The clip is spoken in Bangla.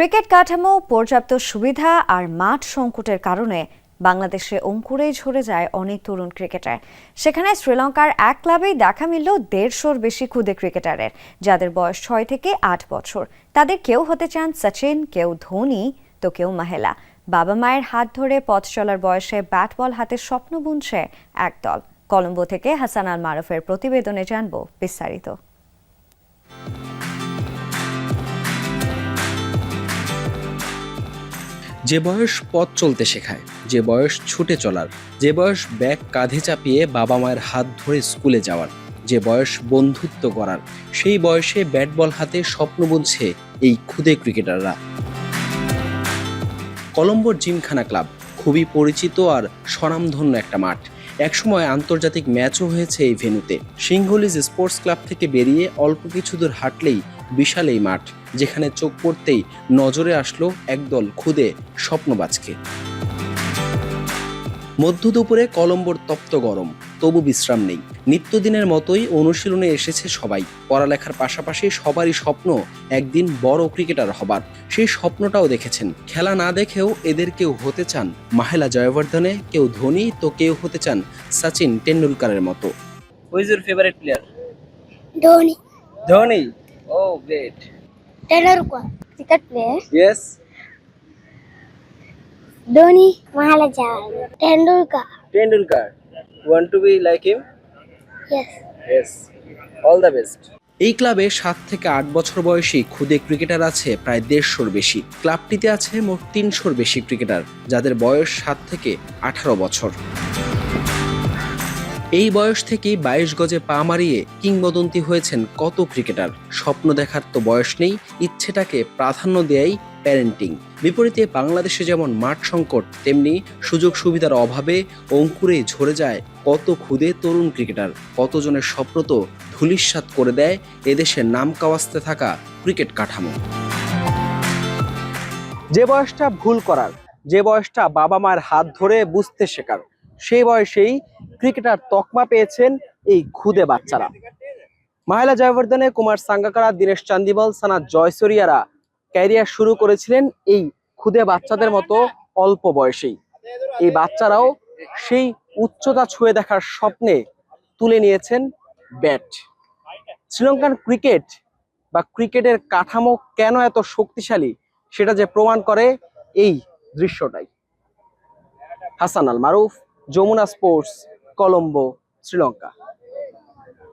ক্রিকেট কাঠামো, পর্যাপ্ত সুবিধা আর মাঠ সংকটের কারণে বাংলাদেশে অঙ্কুরেই ঝরে যায় অনেক তরুণ ক্রিকেটার। সেখানে শ্রীলঙ্কার এক ক্লাবেই দেখা মিলল দেড়শোর বেশি ক্ষুদে ক্রিকেটারের, যাদের বয়স ছয় থেকে আট বছর। তাদের কেউ হতে চান সচিন, কেউ ধোনি, তো কেউ মাহেলা। বাবা মায়ের হাত ধরে পথ চলার বয়সে ব্যাট বল হাতে স্বপ্ন বুনছে একদল। কলম্বো থেকে হাসান আল মারুফের প্রতিবেদনে জানব বিস্তারিত। যে বয়স পথ চলতে শেখায়, যে বয়স ছুটে চলার, যে বয়স ব্যাগ কাঁধে চাপিয়ে বাবা মায়ের হাত ধরে স্কুলে যাওয়ার, যে বয়স বন্ধুত্ব করার সেই বয়সে ব্যাট বল হাতে স্বপ্ন বুনছে এই ক্ষুদে ক্রিকেটাররা। কলম্বোর জিমখানা ক্লাব, খুবই পরিচিত আর স্বনামধন্য একটা মাঠ। একসময় আন্তর্জাতিক ম্যাচও হয়েছে এই ভেনুতে সিংহলিজ স্পোর্টস ক্লাব থেকে বেরিয়ে অল্প কিছু দূর হাঁটলেই বিশাল এই মাঠ, যেখানে চোখ পড়তেই নজরে আসলো একদল খুদে স্বপ্নবাজকে। মধ্য দুপুরে কলম্বোর তপ্ত গরম তবু বিশ্রাম নেই। নিত্যদিনের মতোই অনুশীলনে এসেছে সবাই। পড়ালেখার পাশাপাশি সবারই স্বপ্ন একদিন বড় ক্রিকেটার হবার। সেই স্বপ্নটাও দেখেছেন। খেলা না দেখেও এদের কেউ হতে চান। মাহেলা জয়বর্ধনে কেউ ধোনি তো কেউ হতে চান সচিন টেন্ডুলকারের মতো। Who is your favourite player. Dhoni. Oh great. Yes. Tendulkar. Tendulkar want to be like him Yes. Yes all the best এই ক্লাবে সাত থেকে আট বছর বয়সী ক্ষুদে ক্রিকেটার আছে প্রায় দেড়শোর বেশি। ক্লাবটিতে আছে মোট তিনশোর বেশি ক্রিকেটার যাদের বয়স সাত থেকে আঠারো বছর। এই বয়স থেকেই বাইশ গজে পা মারিয়ে কিংবদন্তি হয়েছেন কত ক্রিকেটার। স্বপ্ন দেখার তো বয়স নেই ইচ্ছেটাকে প্রাধান্য দেয়াই প্যারেন্টিং বিপরীতে বাংলাদেশে যেমন মাঠ সংকট, তেমনি সুযোগ সুবিধার অভাবে অঙ্কুরে ঝরে যায় কত ক্ষুদে তরুণ ক্রিকেটার। কতজনের স্বপ্ন তো ধুলিস্বাত করে দেয় এদেশের নাম কাওয়াস্তে থাকা ক্রিকেট কাঠামো। যে বয়সটা ভুল করার, যে বয়সটা বাবা মায়ের হাত ধরে বুঝতে শেখার, সেই বয়সেই ক্রিকেটার তকমা পেয়েছেন এই খুদে বাচ্চারা। মাহেলা জয়বর্ধনে কুমার সাঙ্গাকারা, দীনেশ চান্দিবল, সানা জয়সরিয়ারা ক্যারিয়ার শুরু করেছিলেন এই খুদে বাচ্চাদের মতো অল্প বয়সেই। এই বাচ্চারাও সেই উচ্চতা ছুঁয়ে দেখার স্বপ্নে তুলে নিয়েছেন ব্যাট। শ্রীলঙ্কান ক্রিকেট বা ক্রিকেটের কাঠামো কেন এত শক্তিশালী সেটা যে প্রমাণ করে এই দৃশ্যটাই। হাসান আল মারুফ, যমুনা স্পোর্টস, কলম্বো, শ্রীলঙ্কা।